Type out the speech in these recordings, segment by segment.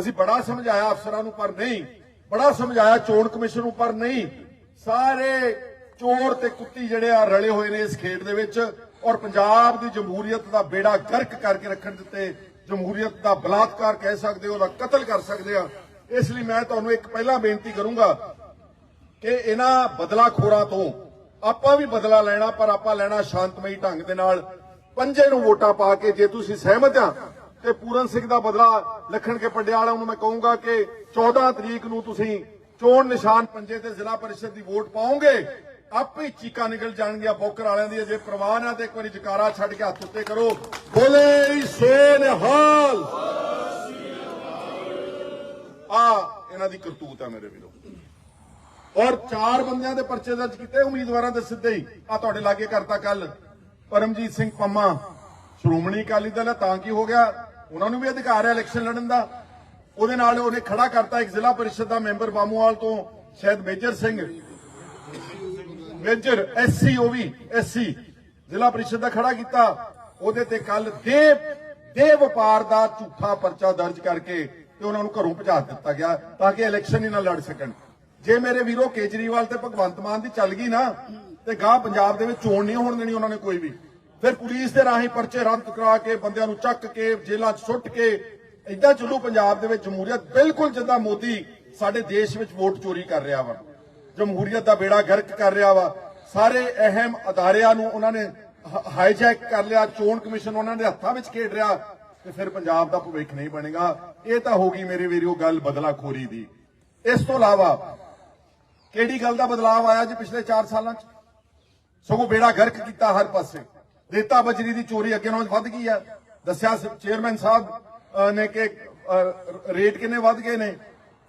ਅਸੀਂ ਬੜਾ ਸਮਝਾਇਆ ਅਫਸਰਾਂ ਨੂੰ ਪਰ ਨਹੀਂ, ਬੜਾ ਸਮਝਾਇਆ ਚੋਣ ਕਮਿਸ਼ਨ ਨੂੰ ਪਰ ਨਹੀਂ। ਸਾਰੇ ਚੋਰ ਤੇ ਕੁੱਤੀ ਜਿਹੜੇ ਆ ਰਲੇ ਹੋਏ ਨੇ ਇਸ ਖੇਡ ਦੇ ਵਿੱਚ ਔਰ ਪੰਜਾਬ ਦੀ ਜਮਹੂਰੀਅਤ ਦਾ ਬੇੜਾ ਗਰਕ ਕਰਕੇ ਰੱਖਣ ਦਿੱਤੇ, ਜਮਹੂਰੀਅਤ ਦਾ ਬਲਾਤਕਾਰ ਕਹਿ ਸਕਦੇ ਹੋ ਉਹਦਾ ਕਤਲ ਕਰ ਸਕਦੇ ਆ। ਇਸ ਲਈ ਮੈਂ ਤੁਹਾਨੂੰ ਇੱਕ ਪਹਿਲਾਂ ਬੇਨਤੀ ਕਰੂੰਗਾ ਕਿ ਇਹਨਾਂ ਬਦਲਾਖੋਰਾਂ ਤੋਂ ਆਪਾਂ ਵੀ ਬਦਲਾ ਲੈਣਾ, ਪਰ ਆਪਾਂ ਲੈਣਾ ਸ਼ਾਂਤਮਈ ਢੰਗ ਦੇ ਨਾਲ। ਪੰਜੇ ਨੂੰ ਵੋਟਾਂ ਪਾ ਕੇ ਜੇ ਤੁਸੀਂ ਸਹਿਮਤ ਆ ਤੇ ਪੂਰਨ ਸਿੰਘ ਦਾ ਬਦਲਾ ਲਖਣ ਕੇ ਪੰਡਿਆਲਾ ਨੂੰ ਮੈਂ ਕਹੂੰਗਾ ਕਿ 14 ਤਰੀਕ ਨੂੰ ਤੁਸੀਂ ਚੋਣ ਨਿਸ਼ਾਨ ਪੰਜੇ ਤੇ ਜ਼ਿਲ੍ਹਾ ਪਰਿਸ਼ਦ ਦੀ ਵੋਟ ਪਾਓਗੇ, ਆਪੇ ਹੀ ਚੀਕਾਂ ਨਿਕਲ ਜਾਣਗੀਆਂ ਬੋਕਰ ਵਾਲਿਆਂ ਦੀ ਜੇ ਪ੍ਰਵਾਨ ਆ ਤੇ ਇੱਕ ਵਾਰੀ ਜਕਾਰਾ ਛੱਡ ਕੇ ਹੱਥ ਉੱਤੇ ਕਰੋ। ਬੋਲੇ ਸੋ ਨਿਹਾਲ ਆ, ਇਹਨਾਂ ਦੀ ਕਰਤੂਤ ਆ ਮੇਰੇ ਵੀਰੋ। ਔਰ ਚਾਰ ਬੰਦਿਆਂ ਦੇ ਪਰਚੇ ਦਰਜ ਕੀਤੇ, ਉਮੀਦਵਾਰਾਂ ਦੇ ਸਿੱਧੇ ਹੀ। ਆ ਤੁਹਾਡੇ ਲਾਗੇ ਕਰਤਾ ਕੱਲ ਪਰਮਜੀਤ ਸਿੰਘ ਪੰਮਾ, ਸ਼੍ਰੋਮਣੀ ਅਕਾਲੀ ਦਲ ਹੈ ਤਾਂ ਕੀ ਹੋ ਗਿਆ? ਉਹਨਾਂ ਨੂੰ ਵੀ ਅਧਿਕਾਰ ਹੈ ਇਲੈਕਸ਼ਨ ਲੜਨ ਦਾ। ਉਹਦੇ ਨਾਲ ਉਹਨੇ ਖੜਾ ਕਰਤਾ ਇੱਕ ਜ਼ਿਲ੍ਹਾ ਪਰਿਸ਼ਦ ਦਾ ਮੈਂਬਰ ਬਾਮੂਵਾਲ ਤੋਂ, ਸ਼ਾਇਦ ਮੇਜਰ ਸਿੰਘ। ਮੇਜਰ ਐਸਸੀ ਉਹ ਵੀ ਐਸਸੀ ਜ਼ਿਲ੍ਹਾ ਪਰਿਸ਼ਦ ਦਾ ਖੜਾ ਕੀਤਾ। ਉਹਦੇ ਤੇ ਕੱਲ ਦੇ ਦੇ ਵਪਾਰ ਦਾ ਝੂਠਾ ਪਰਚਾ ਦਰਜ ਕਰਕੇ ਤੇ ਉਹਨਾਂ ਨੂੰ ਘਰੋਂ ਭਜਾ ਦਿੱਤਾ ਗਿਆ ਤਾਂ ਕਿ ਇਲੈਕਸ਼ਨ ਹੀ ਨਾ ਲੜ ਸਕਣ। ਜੇ ਮੇਰੇ ਵੀਰੋ ਕੇਜਰੀਵਾਲ ਤੇ ਭਗਵੰਤ ਮਾਨ ਦੀ ਚੱਲ ਗਈ ਨਾ, ਤੇ ਗਾਹ ਪੰਜਾਬ ਦੇ ਵਿੱਚ ਚੋਣ ਨਹੀਂ ਹੋਣ ਦੇਣੀ ਉਹਨਾਂ ਨੇ ਕੋਈ ਵੀ। ਫਿਰ ਪੁਲਿਸ ਦੇ ਰਾਹੀਂ ਪਰਚੇ ਰੱਦ ਕਰਾ ਕੇ ਬੰਦਿਆਂ ਨੂੰ ਚੱਕ ਕੇ ਜੇਲ੍ਹਾਂ 'ਚ ਸੁੱਟ ਕੇ ਇਦਾਂ ਚੱਲੂ ਪੰਜਾਬ ਦੇ ਵਿੱਚ ਜਮਹੂਰੀਅਤ ਬਿਲਕੁਲ ਜਿੱਦਾਂ ਮੋਦੀ ਸਾਡੇ ਦੇਸ਼ ਵਿੱਚ ਵੋਟ ਚੋਰੀ ਕਰ ਰਿਹਾ ਵਾ, ਜਮਹੂਰੀਅਤ ਦਾ ਬੇੜਾ ਗਰਕ ਕਰ ਰਿਹਾ ਵਾ, ਸਾਰੇ ਅਹਿਮ ਅਦਾਰਿਆਂ ਨੂੰ ਉਹਨਾਂ ਨੇ ਹਾਈਜੈਕ ਕਰ ਲਿਆ, ਚੋਣ ਕਮਿਸ਼ਨ ਉਹਨਾਂ ਦੇ ਹੱਥਾਂ ਵਿੱਚ ਖੇਡ ਰਿਹਾ ਤੇ ਫਿਰ ਪੰਜਾਬ ਦਾ ਭਵਿੱਖ ਨਹੀਂ ਬਣੇਗਾ। ਇਹ ਤਾਂ ਹੋ ਗਈ ਮੇਰੇ ਵੀਰੋ ਗੱਲ ਬਦਲਾਖੋਰੀ ਦੀ। ਇਸ ਤੋਂ ਇਲਾਵਾ ਕਿਹੜੀ ਗੱਲ ਦਾ ਬਦਲਾਅ ਆਇਆ ਜੀ ਪਿਛਲੇ 4 ਸਾਲਾਂ 'ਚ? ਸਗੋਂ ਬੇੜਾ ਗਰਕ ਕੀਤਾ ਹਰ ਪਾਸੇ। ਰੇਤਾ ਬਜਰੀ ਦੀ ਚੋਰੀ ਅੱਗੇ ਨਾਲੋਂ ਵੱਧ ਗਈ ਹੈ ਦੱਸਿਆ ਚੇਅਰਮੈਨ ਸਾਹਿਬ ਨੇ ਕਿ ਰੇਟ ਕਿੰਨੇ ਵੱਧ ਗਏ ਨੇ।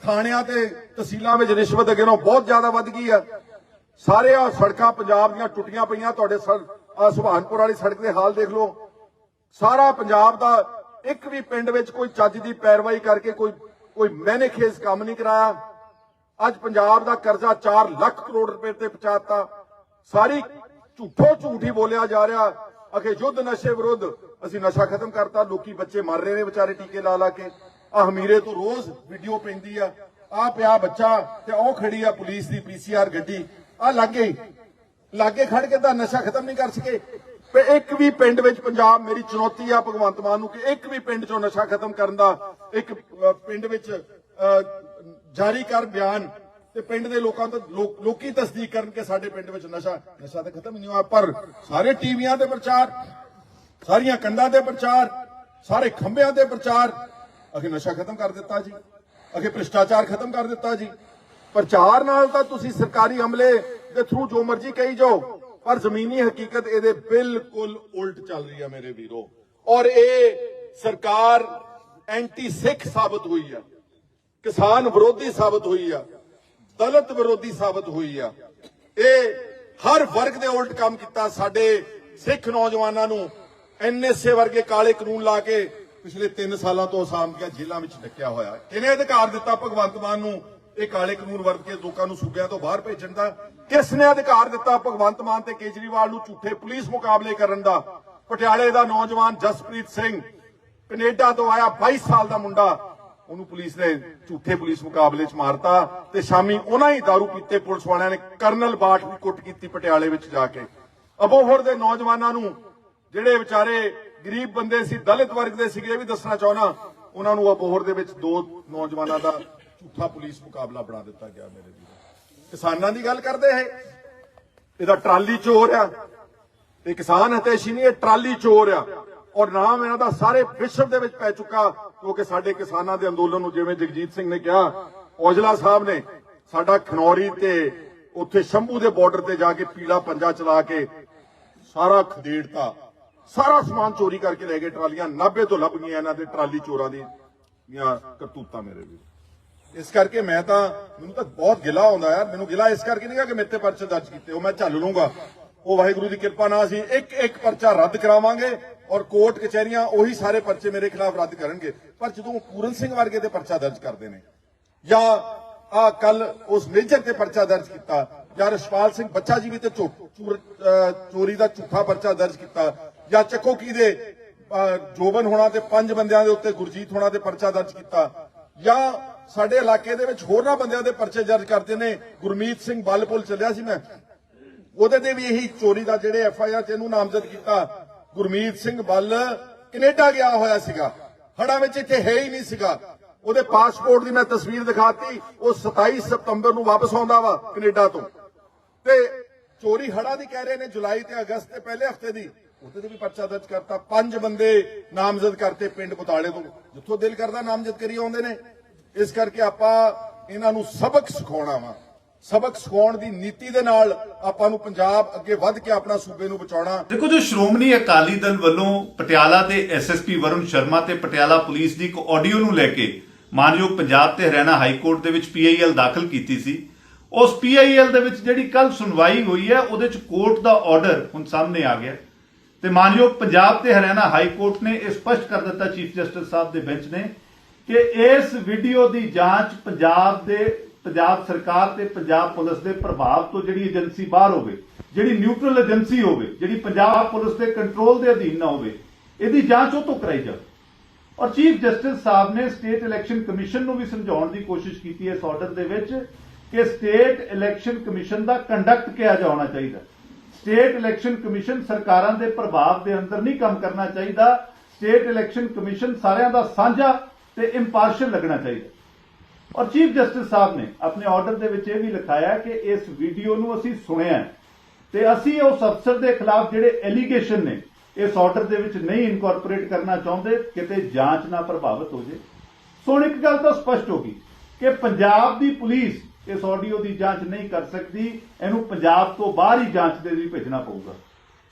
ਥਾਣਿਆਂ ਤੇ ਤਹਿਸੀਲਾਂ ਵਿੱਚ ਰਿਸ਼ਵਤ ਅੱਗੇ ਨਾਲੋਂ ਬਹੁਤ ਜ਼ਿਆਦਾ ਵੱਧ ਗਈ ਆ। ਸਾਰੇ ਆ ਸੜਕਾਂ ਪੰਜਾਬ ਦੀਆਂ ਟੁੱਟੀਆਂ ਪਈਆਂ। ਤੁਹਾਡੇ ਸੁਭਾਨਪੁਰ ਵਾਲੀ ਸੜਕ ਦੇ ਹਾਲ ਦੇਖ ਲਓ। ਸਾਰਾ ਪੰਜਾਬ ਦਾ ਇੱਕ ਵੀ ਪਿੰਡ ਵਿੱਚ ਕੋਈ ਚੱਜ ਦੀ ਪੈਰਵਾਈ ਕਰਕੇ ਕੋਈ ਕੋਈ ਮੈਨੇ ਖੇਸ ਕੰਮ ਨਹੀਂ ਕਰਾਇਆ। ਅੱਜ ਪੰਜਾਬ ਦਾ ਕਰਜ਼ਾ 4 ਲੱਖ ਕਰੋੜ ਰੁਪਏ ਤੇ ਪਹੁੰਚਾਤਾ। ਸਾਰੀ ਝੂਠੋ ਝੂਠ ਹੀ ਬੋਲਿਆ ਜਾ ਰਿਹਾ। ਅਖੇ ਯੁੱਧ ਨਸ਼ੇ ਵਿਰੁੱਧ ਅਸੀਂ ਨਸ਼ਾ ਖਤਮ ਕਰਤਾ, ਲੋਕੀ ਬੱਚੇ ਮਰ ਰਹੇ ਨੇ ਵਿਚਾਰੇ ਟੀਕੇ ਲਾ ਲਾ ਕੇ। ਆ ਹਮੀਰੇ ਤੋਂ ਰੋਜ਼ ਵੀਡੀਓ ਪੈਂਦੀ ਆ। ਆ ਪਿਆ ਬੱਚਾ ਤੇ ਉਹ ਖੜੀ ਆ ਪੁਲਿਸ ਦੀ ਪੀਸੀਆਰ ਗੱਡੀ। ਆ ਲੱਗੇ ਲਾਗੇ ਖੜ ਕੇ ਤਾਂ ਨਸ਼ਾ ਖਤਮ ਨਹੀਂ ਕਰ ਸਕੇ। ਤੇ ਇੱਕ ਵੀ ਪਿੰਡ ਵਿੱਚ ਪੰਜਾਬ ਮੇਰੀ ਚੁਣੌਤੀ ਆ ਭਗਵੰਤ ਮਾਨ ਨੂੰ ਕਿ ਇੱਕ ਵੀ ਪਿੰਡ ਚੋਂ ਨਸ਼ਾ ਖਤਮ ਕਰਨ ਦਾ ਇੱਕ ਪਿੰਡ ਵਿੱਚ ਜਾਰੀ ਕਰ ਬਿਆਨ ਤੇ ਪਿੰਡ ਦੇ ਲੋਕਾਂ ਤੋਂ ਲੋਕੀ ਤਸਦੀਕ ਕਰਨ ਕਿ ਸਾਡੇ ਪਿੰਡ ਵਿੱਚ ਨਸ਼ਾ ਨਸ਼ਾ ਤਾਂ ਖਤਮ ਹੀ ਨਹੀਂ ਹੋਇਆ, ਪਰ ਸਾਰੇ ਟੀਵੀਆਂ ਤੇ ਪ੍ਰਚਾਰ, ਸਾਰੀਆਂ ਕੰਧਾਂ ਤੇ ਪ੍ਰਚਾਰ, ਸਾਰੇ ਖੰਭਿਆਂ ਤੇ ਪ੍ਰਚਾਰ, ਅਖੇ ਨਸ਼ਾ ਖਤਮ ਕਰ ਦਿੱਤਾ ਜੀ, ਅਖੇ ਭ੍ਰਿਸ਼ਟਾਚਾਰ ਖਤਮ ਕਰ ਦਿੱਤਾ ਜੀ। ਪ੍ਰਚਾਰ ਨਾਲ ਤਾਂ ਤੁਸੀਂ ਸਰਕਾਰੀ ਅਮਲੇ ਦੇ ਥਰੂ ਜੋ ਮਰਜ਼ੀ ਕਹੀ ਜਾਓ, ਪਰ ਜ਼ਮੀਨੀ ਹਕੀਕਤ ਇਹਦੇ ਬਿਲਕੁਲ ਉਲਟ ਚੱਲ ਰਹੀ ਹੈ ਮੇਰੇ ਵੀਰੋ। ਔਰ ਇਹ ਸਰਕਾਰ ਐਂਟੀ ਸਿੱਖ ਸਾਬਤ ਹੋਈ ਆ, ਕਿਸਾਨ ਵਿਰੋਧੀ ਸਾਬਤ ਹੋਈ ਆ। ਦਲਿਤ ਵਿਰੋਧੀ ਸਾਬਤ ਹੋਈ ਆ। ਇਹ ਹਰ ਵਰਗ ਦੇ ਉਲਟ ਕੰਮ ਕੀਤਾ ਸਾਡੇ ਸਿੱਖ ਨੌਜਵਾਨਾਂ ਨੂੰ। ਐਨਐਸਏ ਵਰਗੇ ਕਾਲੇ ਕਾਨੂੰਨ ਲਾ ਕੇ ਪਿਛਲੇ 3 ਸਾਲਾਂ ਤੋਂ ਆਸਾਮ ਦੀਆਂ ਜੇਲ੍ਹਾਂ ਵਿੱਚ ਡੱਕਿਆ ਹੋਇਆ। ਕਿਹਨੇ ਅਧਿਕਾਰ ਦਿੱਤਾ ਭਗਵੰਤ ਮਾਨ ਨੂੰ ਇਹ ਕਾਲੇ ਕਾਨੂੰਨ ਵਰਤ ਕੇ ਲੋਕਾਂ ਨੂੰ ਸੂਬਿਆਂ ਤੋਂ ਬਾਹਰ ਭੇਜਣ ਦਾ? ਕਿਸ ਨੇ ਅਧਿਕਾਰ ਦਿੱਤਾ ਭਗਵੰਤ ਮਾਨ ਤੇ ਕੇਜਰੀਵਾਲ ਨੂੰ ਝੂਠੇ ਪੁਲਿਸ ਮੁਕਾਬਲੇ ਕਰਨ ਦਾ? ਪਟਿਆਲੇ ਦਾ ਨੌਜਵਾਨ ਜਸਪ੍ਰੀਤ ਸਿੰਘ ਕੈਨੇਡਾ ਤੋਂ ਆਇਆ 22 ਸਾਲ ਦਾ ਮੁੰਡਾ। ਉਹਨੂੰ ਪੁਲਿਸ ਨੇ ਝੂਠੇ ਪੁਲਿਸ ਮੁਕਾਬਲੇ 'ਚ ਮਾਰਤਾ ਤੇ ਸ਼ਾਮੀ ਉਹਨਾਂ ਹੀ दारू ਪੀਤੇ ਪੁਲਿਸ ਵਾਲਿਆਂ ਨੇ ਕਰਨਲ ਬਾਠ ਦੀ ਕੁੱਟ ਕੀਤੀ ਪਟਿਆਲੇ ਵਿੱਚ ਜਾ ਕੇ। ਅਬੋਹਰ ਦੇ ਨੌਜਵਾਨਾਂ ਨੂੰ ਜਿਹੜੇ ਵਿਚਾਰੇ ਗਰੀਬ ਬੰਦੇ ਸੀ, ਦਲਿਤ ਵਰਗ ਦੇ ਸੀਗੇ ਵੀ ਦੱਸਣਾ ਚਾਹਣਾ ਉਹਨਾਂ ਨੂੰ ਅਬੋਹਰ ਦੇ ਵਿੱਚ ਦੋ ਨੌਜਵਾਨਾਂ ਦਾ ਝੂਠਾ ਪੁਲਿਸ ਮੁਕਾਬਲਾ ਬਣਾ ਦਿੱਤਾ ਗਿਆ ਮੇਰੇ ਵੀਰੋ। ਕਿਸਾਨਾਂ ਦੀ ਗੱਲ ਕਰਦੇ ਹੈ ਇਹਦਾ ਟਰਾਲੀ ਚੋਰ ਆ। ਇਹ ਕਿਸਾਨ ਹਤੇਸ਼ੀ ਨਹੀਂ, ਇਹ ਟਰਾਲੀ ਚੋਰ ਆ। ਔਰ ਨਾਮ ਇਹਨਾਂ ਦਾ ਸਾਰੇ ਵਿਸ਼ਵ ਦੇ ਵਿੱਚ ਪੈ ਚੁੱਕਾ ਕਿਉਂਕਿ ਸਾਡੇ ਕਿਸਾਨਾਂ ਦੇ ਅੰਦੋਲਨ ਨੂੰ ਜਿਵੇਂ ਜਗਜੀਤ ਸਿੰਘ ਨੇ ਕਿਹਾ, ਔਜਲਾ ਸਾਹਿਬ ਨੇ ਸਾਡਾ ਖਨੌਰੀ ਤੇ ਉੱਥੇ ਸ਼ੰਭੂ ਦੇ ਬਾਰਡਰ ਤੇ ਜਾ ਕੇ ਪੀਲਾ ਪੰਜਾ ਚਲਾ ਕੇ ਸਾਰਾ ਖਦੇੜਤਾ ਸਾਰਾ ਸਮਾਨ ਚੋਰੀ ਕਰਕੇ ਲੈ ਗਏ ਟਰਾਲੀਆਂ 90 ਤੋਂ ਲੱਭ ਗਈਆਂ ਇਹਨਾਂ ਦੇ ਟਰਾਲੀ ਚੋਰਾਂ ਦੀ, ਦੀਆਂ ਕਰਤੂਤਾਂ ਮੇਰੇ ਵੀ ਇਸ ਕਰਕੇ ਮੈਂ ਤਾਂ, ਮੈਨੂੰ ਤਾਂ ਬਹੁਤ ਗਿਲਾ ਆਉਂਦਾ ਯਾਰ, ਮੈਨੂੰ ਗਿਲਾ ਇਸ ਕਰਕੇ ਨਹੀਂ ਗਾ ਕਿ ਮੇਰੇ ਤੇ ਪਰਚੇ ਦਰਜ ਕੀਤੇ, ਉਹ ਮੈਂ ਝੱਲ ਲੂੰਗਾ। ਉਹ ਵਾਹਿਗੁਰੂ ਦੀ ਕਿਰਪਾ ਨਾਲ ਅਸੀਂ ਇੱਕ ਇੱਕ ਪਰਚਾ ਰੱਦ ਕਰਾਵਾਂਗੇ ਔਰ ਕੋਰਟ ਕਚਹਿਰੀਆਂ ਉਹੀ ਸਾਰੇ ਪਰਚੇ ਮੇਰੇ ਖਿਲਾਫ ਰੱਦ ਕਰਨਗੇ। ਪਰ ਜਦੋਂ ਪੂਰਨ ਸਿੰਘ ਵਰਗੇ ਤੇ ਪਰਚਾ ਦਰਜ ਕਰਦੇ ਨੇ, ਜਾਂ ਆ ਕੱਲ ਉਸ ਮੇਜਰ ਤੇ ਪਰਚਾ ਦਰਜ ਕੀਤਾ, ਜਾਂ ਰਸ਼ਪਾਲ ਸਿੰਘ ਬੱਚਾ ਜੀ ਵੀ ਤੇ ਚੋਰੀ ਦਾ ਝੂਠਾ ਪਰਚਾ ਦਰਜ ਕੀਤਾ, ਜਾਂ ਚੱਕੋ ਕੀ ਦੇ ਜੋਬਨ ਹੋਣਾ ਤੇ ਪੰਜ ਬੰਦਿਆਂ ਦੇ ਉੱਤੇ ਗੁਰਜੀਤ ਹੋਣਾ ਤੇ ਪਰਚਾ ਦਰਜ ਕੀਤਾ, ਜਾਂ ਸਾਡੇ ਇਲਾਕੇ ਦੇ ਵਿੱਚ ਹੋਰਨਾਂ ਬੰਦਿਆਂ ਦੇ ਪਰਚੇ ਦਰਜ ਕਰਦੇ ਨੇ, ਗੁਰਮੀਤ ਸਿੰਘ ਬਲਪੁਲ ਚੱਲਿਆ ਸੀ ਮੈਂ। ਉਹਦੇ ਤੇ ਵੀ ਇਹੀ ਚੋਰੀ ਦਾ ਜਿਹੜੇ ਐਫ ਆਈ ਆਰ ਤੇ ਇਹਨੂੰ ਨਾਮਜ਼ਦ ਕੀਤਾ ਗੁਰਮੀਤ ਸਿੰਘ ਬੱਲ ਕੈਨੇਡਾ ਗਿਆ ਹੋਇਆ ਸੀਗਾ। ਹੜਾ ਵਿੱਚ ਇੱਥੇ ਹੈ ਹੀ ਨਹੀਂ ਸੀਗਾ। ਉਹਦੇ ਪਾਸਪੋਰਟ ਦੀ ਮੈਂ ਤਸਵੀਰ ਦਿਖਾਤੀ। ਉਹ 27 ਸਤੰਬਰ ਨੂੰ ਵਾਪਸ ਆਉਂਦਾ ਵਾ ਕੈਨੇਡਾ ਤੋਂ। ਤੇ ਚੋਰੀ ਹੜਾ ਦੀ ਕਹਿ ਰਹੇ ਨੇ ਜੁਲਾਈ ਤੇ ਅਗਸਤ ਦੇ ਪਹਿਲੇ ਹਫ਼ਤੇ ਦੀ। ਉਹਦੇ ਤੇ ਵੀ ਪਰਚਾ ਦਰਜ ਕਰਤਾ। ਪੰਜ ਬੰਦੇ ਨਾਮਜ਼ਦ ਕਰਤੇ ਪਿੰਡ ਬਤਾਲੇ ਤੋਂ। ਜਿੱਥੋਂ ਦਿਲ ਕਰਦਾ ਨਾਮਜ਼ਦ ਕਰੀ ਆਉਂਦੇ ਨੇ। ਇਸ ਕਰਕੇ ਆਪਾਂ ਇਹਨਾਂ ਨੂੰ ਸਬਕ ਸਿਖਾਉਣਾ ਵਾ। ਸਬਕ ਸਿਖਾਉਣ ਦੀ ਨੀਤੀ ਦੇ ਨਾਲ ਆਪਾਂ ਨੂੰ ਪੰਜਾਬ ਅੱਗੇ ਵੱਧ ਕੇ ਆਪਣਾ ਸੂਬੇ ਨੂੰ ਬਚਾਉਣਾ। ਦੇਖੋ ਜੋ ਸ਼੍ਰੋਮਣੀ ਅਕਾਲੀ ਦਲ ਵੱਲੋਂ ਪਟਿਆਲਾ ਦੇ ਐਸਐਸਪੀ ਵਰੁਣ ਸ਼ਰਮਾ ਤੇ ਪਟਿਆਲਾ ਪੁਲਿਸ ਦੀ ਇੱਕ ਆਡੀਓ ਨੂੰ ਲੈ ਕੇ ਮਾਨਯੋਗ ਪੰਜਾਬ ਤੇ ਹਰਿਆਣਾ ਹਾਈ ਕੋਰਟ ਦੇ ਵਿੱਚ ਪੀਆਈਐਲ ਦਾਖਲ ਕੀਤੀ ਸੀ, ਉਸ ਪੀਆਈਐਲ ਦੇ ਵਿੱਚ ਜਿਹੜੀ ਕੱਲ ਸੁਣਵਾਈ ਹੋਈ ਹੈ, ਉਹਦੇ ਵਿੱਚ ਕੋਰਟ ਦਾ ਆਰਡਰ ਹੁਣ ਸਾਹਮਣੇ ਆ ਗਿਆ। ਤੇ ਮਾਨਯੋਗ ਪੰਜਾਬ ਤੇ ਹਰਿਆਣਾ ਹਾਈ ਕੋਰਟ ਨੇ ਇਹ ਸਪਸ਼ਟ ਕਰ ਦਿੱਤਾ, ਚੀਫ ਜਸਟਿਸ ਸਾਹਿਬ ਦੇ ਬੈਂਚ ਨੇ, ਕਿ ਇਸ ਵੀਡੀਓ ਦੀ ਜਾਂਚ ਪੰਜਾਬ ਦੇ ਪੰਜਾਬ ਸਰਕਾਰ ਤੇ ਪੰਜਾਬ ਪੁਲਿਸ ਦੇ ਪ੍ਰਭਾਵ ਤੋਂ ਜਿਹੜੀ ਏਜੰਸੀ ਬਾਹਰ ਹੋਵੇ, ਜਿਹੜੀ ਨਿਊਟਰਲ ਏਜੰਸੀ ਹੋਵੇ, ਜਿਹੜੀ ਪੰਜਾਬ ਪੁਲਿਸ ਦੇ ਕੰਟਰੋਲ ਦੇ ਅਧੀਨ ਨਾ ਹੋਵੇ, ਇਹਦੀ ਜਾਂਚ ਉਹ ਤੋਂ ਕਰਾਈ ਜਾਵੇ। ਔਰ ਚੀਫ ਜਸਟਿਸ ਸਾਹਿਬ ਨੇ ਸਟੇਟ ਇਲੈਕਸ਼ਨ ਕਮਿਸ਼ਨ ਨੂੰ ਵੀ ਸਮਝਾਉਣ ਦੀ ਕੋਸ਼ਿਸ਼ ਕੀਤੀ ਹੈ ਇਸ ਆਰਡਰ ਦੇ ਵਿੱਚ ਕਿ ਸਟੇਟ ਇਲੈਕਸ਼ਨ ਕਮਿਸ਼ਨ ਦਾ ਕੰਡਕਟ ਕਿਹਾ ਜਾਣਾ ਚਾਹੀਦਾ। ਸਟੇਟ ਇਲੈਕਸ਼ਨ ਕਮਿਸ਼ਨ ਸਰਕਾਰਾਂ ਦੇ ਪ੍ਰਭਾਵ ਦੇ ਅੰਦਰ ਨਹੀਂ ਕੰਮ ਕਰਨਾ ਚਾਹੀਦਾ। ਸਟੇਟ ਇਲੈਕਸ਼ਨ ਕਮਿਸ਼ਨ ਸਾਰਿਆਂ ਦਾ ਸਾਂਝਾ ਤੇ ਇੰਪਾਰਸ਼ਲ ਲੱਗਣਾ ਚਾਹੀਦਾ। ਔਰ ਚੀਫ ਜਸਟਿਸ ਸਾਹਿਬ ਨੇ ਆਪਣੇ ਆਰਡਰ ਦੇ ਵਿੱਚ ਇਹ ਵੀ ਲਿਖਾਇਆ ਕਿ ਇਸ ਵੀਡੀਓ ਨੂੰ ਅਸੀਂ ਸੁਣਿਆ ਤੇ ਅਸੀਂ ਉਸ ਅਫਸਰ ਦੇ ਖਿਲਾਫ ਜਿਹੜੇ ਐਲੀਗੇਸ਼ਨ ਨੇ, ਇਸ ਆਰਡਰ ਦੇ ਵਿੱਚ ਨਹੀਂ ਇਨਕੋਰਪੋਰੇਟ ਕਰਨਾ ਚਾਹੁੰਦੇ, ਕਿਤੇ ਜਾਂਚ ਨਾ ਪ੍ਰਭਾਵਿਤ ਹੋ ਜੇ। ਸੋ ਹੁਣ ਇੱਕ ਗੱਲ ਤਾਂ ਸਪਸ਼ਟ ਹੋ ਗਈ ਕਿ ਪੰਜਾਬ ਦੀ ਪੁਲਿਸ ਇਸ ਆਡੀਓ ਦੀ ਜਾਂਚ ਨਹੀਂ ਕਰ ਸਕਦੀ, ਇਹਨੂੰ ਪੰਜਾਬ ਤੋਂ ਬਾਹਰ ਹੀ ਜਾਂਚ ਦੇ ਲਈ ਭੇਜਣਾ ਪਊਗਾ।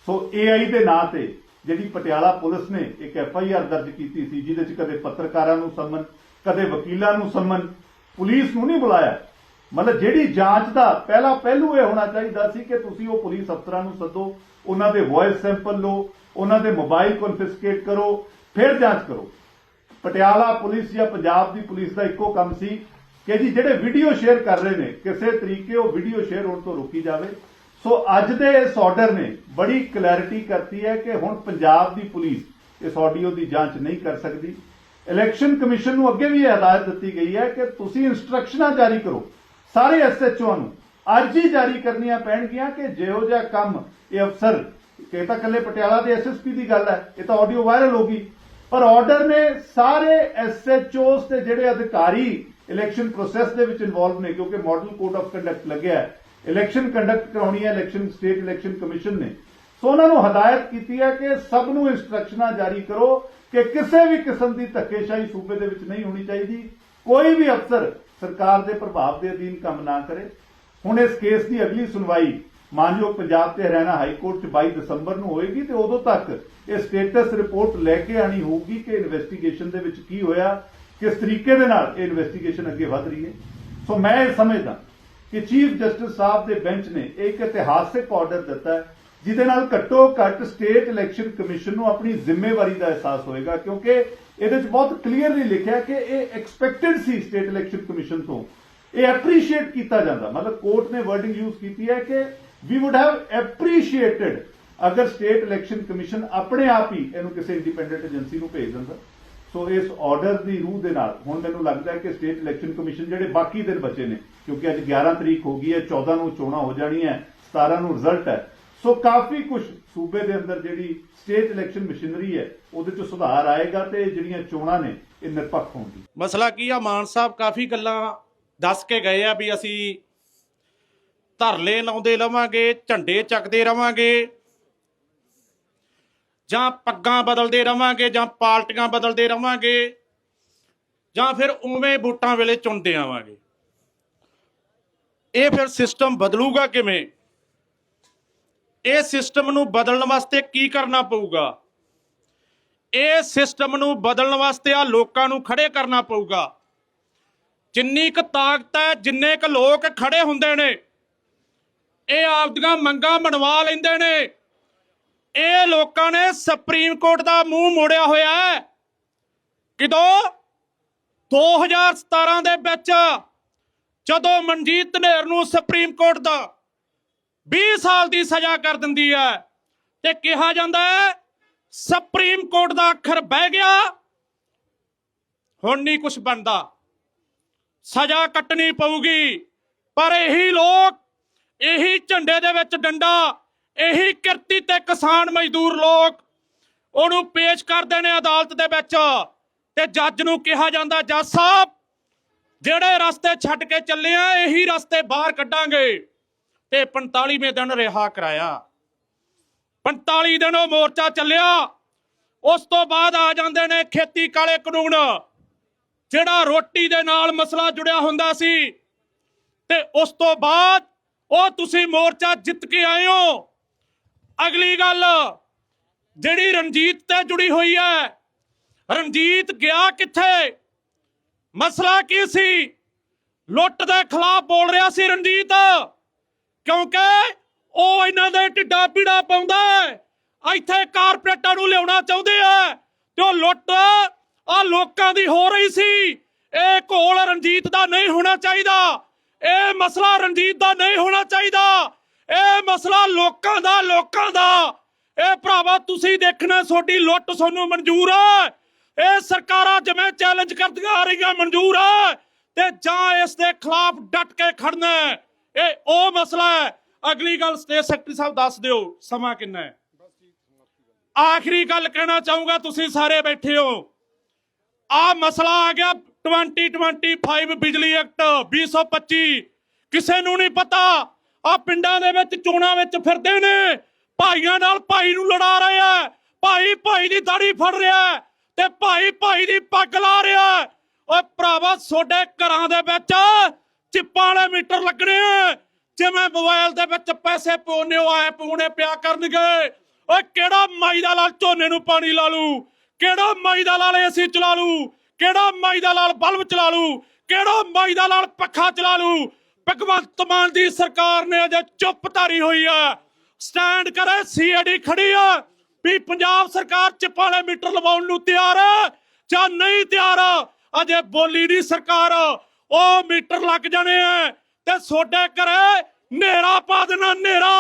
ਸੋ ਏਆਈ ਦੇ ਨਾਂ ਤੇ ਜਿਹੜੀ ਪਟਿਆਲਾ ਪੁਲਿਸ ਨੇ ਇੱਕ ਐਫ ਆਈ ਆਰ ਦਰਜ ਕੀਤੀ ਸੀ, ਜਿਹਦੇ ਚ ਕਦੇ ਪੱਤਰਕਾਰਾਂ ਨੂੰ ਸੰਮਨ ਕਦੇ ਵਕੀਲਾਂ ਨੂੰ ਸੰਮਨ ਪੁਲਿਸ ਨੂੰ ਨਹੀਂ ਬੁਲਾਇਆ। ਮਤਲਬ ਜਿਹੜੀ ਜਾਂਚ ਦਾ ਪਹਿਲਾ ਪਹਿਲੂ ਇਹ ਹੋਣਾ ਚਾਹੀਦਾ ਸੀ ਕਿ ਤੁਸੀਂ ਉਹ ਪੁਲਿਸ ਅਫਸਰਾਂ ਨੂੰ ਸੱਦੋ, ਉਹਨਾਂ ਦੇ ਵੌਇਸ ਸੈਂਪਲ ਲਓ, ਉਹਨਾਂ ਦੇ ਮੋਬਾਈਲ ਕਨਫਿਸਕੇਟ ਕਰੋ, ਫਿਰ ਜਾਂਚ ਕਰੋ। ਪਟਿਆਲਾ ਪੁਲਿਸ ਜਾਂ ਪੰਜਾਬ ਦੀ ਪੁਲਿਸ ਦਾ ਇੱਕੋ ਕੰਮ ਸੀ ਕਿ ਜੀ ਜਿਹੜੇ ਵੀਡੀਓ ਸ਼ੇਅਰ ਕਰ ਰਹੇ ਨੇ, ਕਿਸੇ ਤਰੀਕੇ ਉਹ ਵੀਡੀਓ ਸ਼ੇਅਰ ਹੋਣ ਤੋਂ ਰੋਕੀ ਜਾਵੇ। ਸੋ ਅੱਜ ਦੇ ਇਸ ਆਰਡਰ ਨੇ ਬੜੀ ਕਲੈਰਿਟੀ ਕਰਤੀ ਹੈ ਕਿ ਹੁਣ ਪੰਜਾਬ ਦੀ ਪੁਲਿਸ ਇਸ ਆਡੀਓ ਦੀ ਜਾਂਚ ਨਹੀਂ ਕਰ ਸਕਦੀ। ਇਲੈਕਸ਼ਨ ਕਮਿਸ਼ਨ ਨੂੰ ਅੱਗੇ ਵੀ ਇਹ ਹਦਾਇਤ ਦਿੱਤੀ ਗਈ ਹੈ ਕਿ ਤੁਸੀਂ ਇਨਸਟਰਕਸ਼ਨਾਂ ਜਾਰੀ ਕਰੋ, ਸਾਰੇ ਐਸਐਚਓ ਨੂੰ। ਅੱਜ ਹੀ ਜਾਰੀ ਕਰਨੀਆਂ ਪੈਣਗੀਆਂ ਕਿ ਜਿਹੋ ਜਿਹਾ ਕੰਮ ਇਹ ਅਫਸਰ ਕਿ ਇਹ ਤਾਂ ਕੱਲੇ ਪਟਿਆਲਾ ਦੇ ਐਸਐਸਪੀ ਦੀ ਗੱਲ ਹੈ, ਇਹ ਤਾਂ ਆਡੀਓ ਵਾਇਰਲ ਹੋ ਗਈ। ਪਰ ਆਰਡਰ ਨੇ ਸਾਰੇ ਐਸਐਚਓਸ ਤੇ ਜਿਹੜੇ ਅਧਿਕਾਰੀ ਇਲੈਕਸ਼ਨ ਪ੍ਰੋਸੈਸ ਦੇ ਵਿੱਚ ਇਨਵੋਲਵ ਨੇ, ਕਿਉਂਕਿ ਮਾਡਲ ਕੋਡ ਆਫ ਕੰਡਕਟ ਲੱਗਿਆ ਹੈ, ਇਲੈਕਸ਼ਨ ਕੰਡਕਟ ਕਰਾਉਣੀ ਹੈ ਇਲੈਕਸ਼ਨ, ਸਟੇਟ ਇਲੈਕਸ਼ਨ ਕਮਿਸ਼ਨ ਨੇ। ਸੋ ਉਹਨਾਂ ਨੂੰ ਹਦਾਇਤ ਕੀਤੀ ਹੈ ਕਿ ਸਭ ਨੂੰ ਇਨਸਟਰਕਸ਼ਨਾਂ ਜਾਰੀ ਕਰੋ ਕਿ ਕਿਸੇ ਵੀ ਕਿਸਮ ਦੀ ਧੱਕੇਸ਼ਾਹੀ ਸੂਬੇ ਦੇ ਵਿੱਚ ਨਹੀਂ ਹੋਣੀ ਚਾਹੀਦੀ। ਕੋਈ ਵੀ ਅਫਸਰ ਸਰਕਾਰ ਦੇ ਪ੍ਰਭਾਵ ਦੇ ਅਧੀਨ ਕੰਮ ਨਾ ਕਰੇ। ਹੁਣ ਇਸ ਕੇਸ ਦੀ ਅਗਲੀ ਸੁਣਵਾਈ ਮਾਨਯੋਗ ਪੰਜਾਬ ਤੇ ਹਰਿਆਣਾ ਹਾਈ ਕੋਰਟ ਚ 22 ਦਸੰਬਰ ਨੂੰ ਹੋਏਗੀ ਤੇ ਉਦੋਂ ਤੱਕ ਇਹ ਸਟੇਟਸ ਰਿਪੋਰਟ ਲੈ ਕੇ ਆਣੀ ਹੋਊਗੀ ਕਿ ਇਨਵੈਸਟੀਗੇਸ਼ਨ ਦੇ ਵਿੱਚ ਕੀ ਹੋਇਆ, ਕਿਸ ਤਰੀਕੇ ਦੇ ਨਾਲ ਇਹ ਇਨਵੈਸਟੀਗੇਸ਼ਨ ਅੱਗੇ ਵਧ ਰਹੀ ਹੈ। ਸੋ ਮੈਂ ਇਹ ਸਮਝਦਾ ਕਿ ਚੀਫ ਜਸਟਿਸ ਸਾਹਿਬ ਦੇ ਬੈਂਚ ਨੇ ਇੱਕ ਇਤਿਹਾਸਿਕ ਆਰਡਰ ਦਿੱਤਾ ਹੈ। ਜਿਹਦੇ ਨਾਲ ਘੱਟੋ ਘੱਟ ਸਟੇਟ ਇਲੈਕਸ਼ਨ ਕਮਿਸ਼ਨ ਨੂੰ ਆਪਣੀ ਜ਼ਿੰਮੇਵਾਰੀ ਦਾ ਅਹਿਸਾਸ ਹੋਏਗਾ, ਕਿਉਂਕਿ ਇਹਦੇ ਵਿੱਚ ਬਹੁਤ ਕਲੀਅਰਲੀ ਲਿਖਿਆ ਕਿ ਇਹ ਐਕਸਪੈਕਟਡ ਸੀ ਸਟੇਟ ਇਲੈਕਸ਼ਨ ਕਮਿਸ਼ਨ ਤੋਂ। ਇਹ ਐਪਰੀਸ਼ੀਏਟ ਕੀਤਾ ਜਾਂਦਾ। ਮਤਲਬ ਕੋਰਟ ਨੇ ਵਰਡਿੰਗ ਯੂਜ਼ ਕੀਤੀ ਹੈ ਕਿ ਵੀ ਊਡ ਹੈਵ ਐਪਰੀਸ਼ੀਏਟਡ ਅਗਰ ਸਟੇਟ ਇਲੈਕਸ਼ਨ ਕਮਿਸ਼ਨ ਆਪਣੇ ਆਪ ਹੀ ਇਹਨੂੰ ਕਿਸੇ ਇੰਡੀਪੈਂਡੈਂਟ ਏਜੰਸੀ ਨੂੰ ਭੇਜ ਦਿੰਦਾ। ਸੋ ਇਸ ਆਰਡਰ ਦੀ ਰੂਹ ਦੇ ਨਾਲ ਹੁਣ ਮੈਨੂੰ ਲੱਗਦਾ ਹੈ ਕਿ ਸਟੇਟ ਇਲੈਕਸ਼ਨ ਕਮਿਸ਼ਨ ਜਿਹੜੇ ਬਾਕੀ ਦਿਨ ਬਚੇ ਨੇ, ਕਿਉਂਕਿ ਅੱਜ 11 ਤਰੀਕ ਹੋ ਗਈ ਹੈ 14 ਨੂੰ ਚੋਣਾਂ ਹੋ ਜਾਣੀਆਂ 17 ਨੂੰ ਰਿਜ਼ਲਟ ਹੈ ਸੋ ਕਾਫੀ ਕੁਝ ਸੂਬੇ ਦੇ ਅੰਦਰ ਜਿਹੜੀ ਸਟੇਟ ਇਲੈਕਸ਼ਨ ਮਸ਼ੀਨਰੀ ਹੈ, ਉਹਦੇ ਚ ਸੁਧਾਰ ਆਏਗਾ ਤੇ ਜਿਹੜੀਆਂ ਚੋਣਾਂ ਨੇ, ਇਹ ਨਿਰਪੱਖ ਹੋਣਗੀਆਂ। ਮਸਲਾ ਕੀ ਆ? ਮਾਨ ਸਾਹਿਬ ਕਾਫੀ ਗੱਲਾਂ ਦੱਸ ਕੇ ਗਏ ਆ ਵੀ ਅਸੀਂ ਧਰਲੇ ਲਾਉਂਦੇ ਰਵਾਂਗੇ, ਝੰਡੇ ਚੱਕਦੇ ਰਵਾਂਗੇ, ਜਾਂ ਪੱਗਾਂ ਬਦਲਦੇ ਰਵਾਂਗੇ, ਜਾਂ ਪਾਰਟੀਆਂ ਬਦਲਦੇ ਰਵਾਂਗੇ, ਜਾਂ ਫਿਰ ਉਵੇਂ ਵੋਟਾਂ ਵੇਲੇ ਚੁਣਦੇ ਆਵਾਂਗੇ। ਇਹ ਫਿਰ ਸਿਸਟਮ ਬਦਲੂਗਾ ਕਿਵੇਂ? ਇਹ ਸਿਸਟਮ ਨੂੰ ਬਦਲਣ ਵਾਸਤੇ ਕੀ ਕਰਨਾ ਪਊਗਾ? ਇਹ ਸਿਸਟਮ ਨੂੰ ਬਦਲਣ ਵਾਸਤੇ ਆ ਲੋਕਾਂ ਨੂੰ ਖੜੇ ਕਰਨਾ ਪਊਗਾ। ਜਿੰਨੀ ਕੁ ਤਾਕਤ ਹੈ, ਜਿੰਨੇ ਕੁ ਲੋਕ ਖੜੇ ਹੁੰਦੇ ਨੇ, ਇਹ ਆਪਦੀਆਂ ਮੰਗਾਂ ਮਨਵਾ ਲੈਂਦੇ ਨੇ। ਇਹ ਲੋਕਾਂ ਨੇ ਸੁਪਰੀਮ ਕੋਰਟ ਦਾ ਮੂੰਹ ਮੋੜਿਆ ਹੋਇਆ ਹੈ। ਕਿਦੋਂ? 2017 ਦੇ ਵਿੱਚ, ਜਦੋਂ ਮਨਜੀਤ ਧਨੇਰ ਨੂੰ ਸੁਪਰੀਮ ਕੋਰਟ ਦਾ 20 ਸਾਲ ਦੀ ਸਜ਼ਾ ਕਰ ਦਿੰਦੀ ਹੈ। ਤੇ ਕਿਹਾ ਜਾਂਦਾ ਹੈ, ਸੁਪਰੀਮ ਕੋਰਟ ਦਾ ਅੱਖਰ ਬਹਿ ਗਿਆ। ਹੁਣ ਨਹੀਂ ਕੁਝ ਬਣਦਾ। ਸਜ਼ਾ ਕੱਟਣੀ ਪਊਗੀ। ਪਰ ਇਹੀ ਲੋਕ, ਇਹੀ ਝੰਡੇ ਦੇ ਵਿੱਚ ਡੰਡਾ, ਇਹੀ ਕਿਰਤੀ ਤੇ ਕਿਸਾਨ ਮਜ਼ਦੂਰ ਲੋਕ, ਉਹਨੂੰ ਪੇਸ਼ ਕਰਦੇ ਨੇ ਅਦਾਲਤ ਦੇ ਵਿੱਚ। ਤੇ ਜੱਜ ਨੂੰ ਕਿਹਾ ਜਾਂਦਾ, ਜੱਜ ਸਾਹਿਬ, ਜਿਹੜੇ ਰਸਤੇ ਛੱਡ ਕੇ ਚੱਲੇ ਆ, ਇਹੀ ਰਸਤੇ ਬਾਹਰ ਕੱਢਾਂਗੇ। ਤੇ 45ਵੇਂ ਦਿਨ ਰਿਹਾ ਕਰਾਇਆ। 45 ਦਿਨ ਉਹ ਮੋਰਚਾ ਚੱਲਿਆ। ਉਸ ਤੋਂ ਬਾਅਦ ਆ ਜਾਂਦੇ ਨੇ ਖੇਤੀ ਕਾਲੇ ਕਾਨੂੰਨ, ਜਿਹੜਾ ਰੋਟੀ ਦੇ ਨਾਲ ਮਸਲਾ ਜੁੜਿਆ ਹੁੰਦਾ ਸੀ। ਤੇ ਉਸ ਤੋਂ ਬਾਅਦ ਉਹ ਤੁਸੀਂ ਮੋਰਚਾ ਜਿੱਤ ਕੇ ਆਏ ਹੋ। ਅਗਲੀ ਗੱਲ, ਜਿਹੜੀ ਰਣਜੀਤ ਤੇ ਜੁੜੀ ਹੋਈ ਹੈ। ਰਣਜੀਤ ਗਿਆ ਕਿੱਥੇ? ਮਸਲਾ ਕੀ ਸੀ? ਲੁੱਟ ਦੇ ਖਿਲਾਫ ਬੋਲ ਰਿਹਾ ਸੀ ਰਣਜੀਤ। ਕਿਉਂਕਿ ਉਹ ਇਹਨਾਂ ਦੇ ਢਿੱਡਾ ਪੀੜਾ ਪਾਉਂਦਾ ਹੈ। ਇੱਥੇ ਕਾਰਪੋਰੇਟਾਂ ਨੂੰ ਲਿਆਉਣਾ ਚਾਹੁੰਦੇ ਆ ਤੇ ਉਹ ਲੁੱਟ ਆ ਲੋਕਾਂ ਦੀ ਹੋ ਰਹੀ ਸੀ। ਇਹ ਘੋਲ ਰਣਜੀਤ ਦਾ ਨਹੀਂ ਹੋਣਾ ਚਾਹੀਦਾ। ਇਹ ਮਸਲਾ ਰਣਜੀਤ ਦਾ ਨਹੀਂ ਹੋਣਾ ਚਾਹੀਦਾ। ਇਹ ਮਸਲਾ ਲੋਕਾਂ ਦਾ ਲੋਕਾਂ ਦਾ। ਇਹ ਭਰਾਵਾ, ਤੁਸੀਂ ਦੇਖਣਾ ਤੁਹਾਡੀ ਲੁੱਟ ਤੁਹਾਨੂੰ ਮਨਜ਼ੂਰ ਆ। ਇਹ ਸਰਕਾਰਾਂ ਜਿਵੇਂ ਚੈਲੰਜ ਕਰਦੀਆਂ ਆ ਰਹੀਆਂ, ਮਨਜ਼ੂਰ ਆ। ਤੇ ਜਾਂ ਇਸ ਦੇ ਖਿਲਾਫ ਡਟ ਕੇ ਖੜਨਾ ਇਹ ਉਹ ਮਸਲਾ ਹੈ। ਅਗਲੀ ਗੱਲ ਸਟੇਟ ਸੈਕਟਰੀ ਸਾਹਿਬ ਦੱਸ ਦਿਓ, ਸਮਾਂ ਕਿੰਨਾ ਹੈ। ਆਖਰੀ ਗੱਲ ਕਹਿਣਾ ਚਾਹੂੰਗਾ, ਤੁਸੀਂ ਸਾਰੇ ਬੈਠੇ ਹੋ। ਆ ਮਸਲਾ ਆ ਗਿਆ 2025 ਬਿਜਲੀ ਐਕਟ 2025 ਕਿਸੇ ਨੂੰ ਨਹੀਂ ਪਤਾ ਆ ਪਿੰਡਾਂ ਦੇ ਵਿੱਚ, ਚੋਣਾਂ ਵਿੱਚ ਫਿਰਦੇ ਨੇ। ਭਾਈਆਂ ਨਾਲ ਭਾਈ ਨੂੰ ਲੜਾ ਰਹੇ ਆ। ਭਾਈ ਭਾਈ ਦੀ ਦਾੜੀ ਫੜ ਰਿਹਾ ਤੇ ਭਾਈ ਭਾਈ ਦੀ ਪੱਗ ਲਾ ਰਿਹਾ ਹੈ। ਓਏ ਭਰਾਵਾ ਤੁਹਾਡੇ ਘਰਾਂ ਦੇ ਵਿੱਚ ਚਿੱਪਾਂ ਵਾਲੇ ਮੀਟਰ ਲੱਗਣੇ ਆ। ਜਿਵੇਂ ਮੋਬਾਈਲ ਦੇ ਵਿੱਚ ਪੈਸੇ ਪਾਉਣੇ ਹੋ ਆਏ ਪਾਉਣੇ ਪਿਆ ਕਰਨਗੇ। ਓਏ, ਕਿਹੜਾ ਮਾਈ ਦਾ ਲਾਲ ਝੋਨੇ ਨੂੰ ਪਾਣੀ ਲਾ ਲੂ ਕਿਹੜਾ ਮਾਈ ਦਾ ਲਾਲ ਏਸੀ ਚਲਾ ਲੂ ਕਿਹੜਾ ਮਾਈ ਦਾ ਲਾਲ ਬਲਬ ਚਲਾ ਲੂ ਕਿਹੜਾ ਮਾਈ ਦਾ ਲਾਲ ਪੱਖਾ ਚਲਾ ਲੂ ਭਗਵੰਤ ਮਾਨ ਦੀ ਸਰਕਾਰ ਨੇ ਅਜੇ ਚੁੱਪ ਧਾਰੀ ਹੋਈ ਆ। ਸਟੈਂਡ ਕਰੇ ਸੀਆਈਡੀ ਖੜੀ ਆ। ਵੀ ਪੰਜਾਬ ਸਰਕਾਰ ਚਿੱਪਾਂ ਵਾਲੇ ਮੀਟਰ ਲਵਾਉਣ ਨੂੰ ਤਿਆਰ ਹੈ ਜਾਂ ਨਹੀਂ ਤਿਆਰ ਅਜੇ ਬੋਲੀ ਨਹੀਂ ਸਰਕਾਰ। ਉਹ ਮੀਟਰ ਲੱਗ ਜਾਣੇ ਆ ਤੇ ਸੋਡੇ ਘਰੇ ਨੇਰਾ ਪਾ ਦੇਣਾ ਨੇਰਾ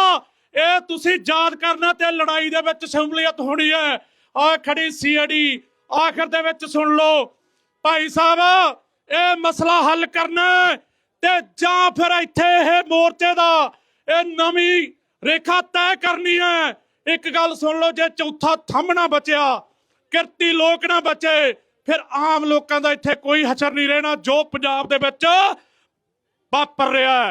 ਇਹ ਤੁਸੀਂ ਯਾਦ ਕਰਨਾ ਤੇ ਲੜਾਈ ਦੇ ਵਿੱਚ ਸ਼ਮੂਲੀਅਤ ਹੋਣੀ ਹੈ ਆ ਖੜੀ ਸੀਆਈਡੀ, ਆਖਰ ਦੇ ਵਿੱਚ ਸੁਣ ਲਓ। ਭਾਈ ਸਾਹਿਬ, ਇਹ ਮਸਲਾ ਹੱਲ ਕਰਨਾ ਤੇ ਜਾਂ ਫਿਰ ਇੱਥੇ ਇਹ ਮੋਰਚੇ ਦਾ ਇਹ ਨਵੀਂ ਰੇਖਾ ਤੈਅ ਕਰਨੀ ਹੈ ਇੱਕ ਗੱਲ ਸੁਣ ਲਓ, ਜੇ ਚੌਥਾ ਥੰਮ ਨਾ ਬਚਿਆ, ਕਿਰਤੀ ਲੋਕ ਨਾ ਬਚੇ ਫਿਰ ਆਮ ਲੋਕਾਂ ਦਾ ਇੱਥੇ ਕੋਈ ਹਸ਼ਰ ਨਹੀਂ ਰਹਿਣਾ, ਜੋ ਪੰਜਾਬ ਦੇ ਵਿੱਚ ਵਾਪਰ ਰਿਹਾ ਹੈ।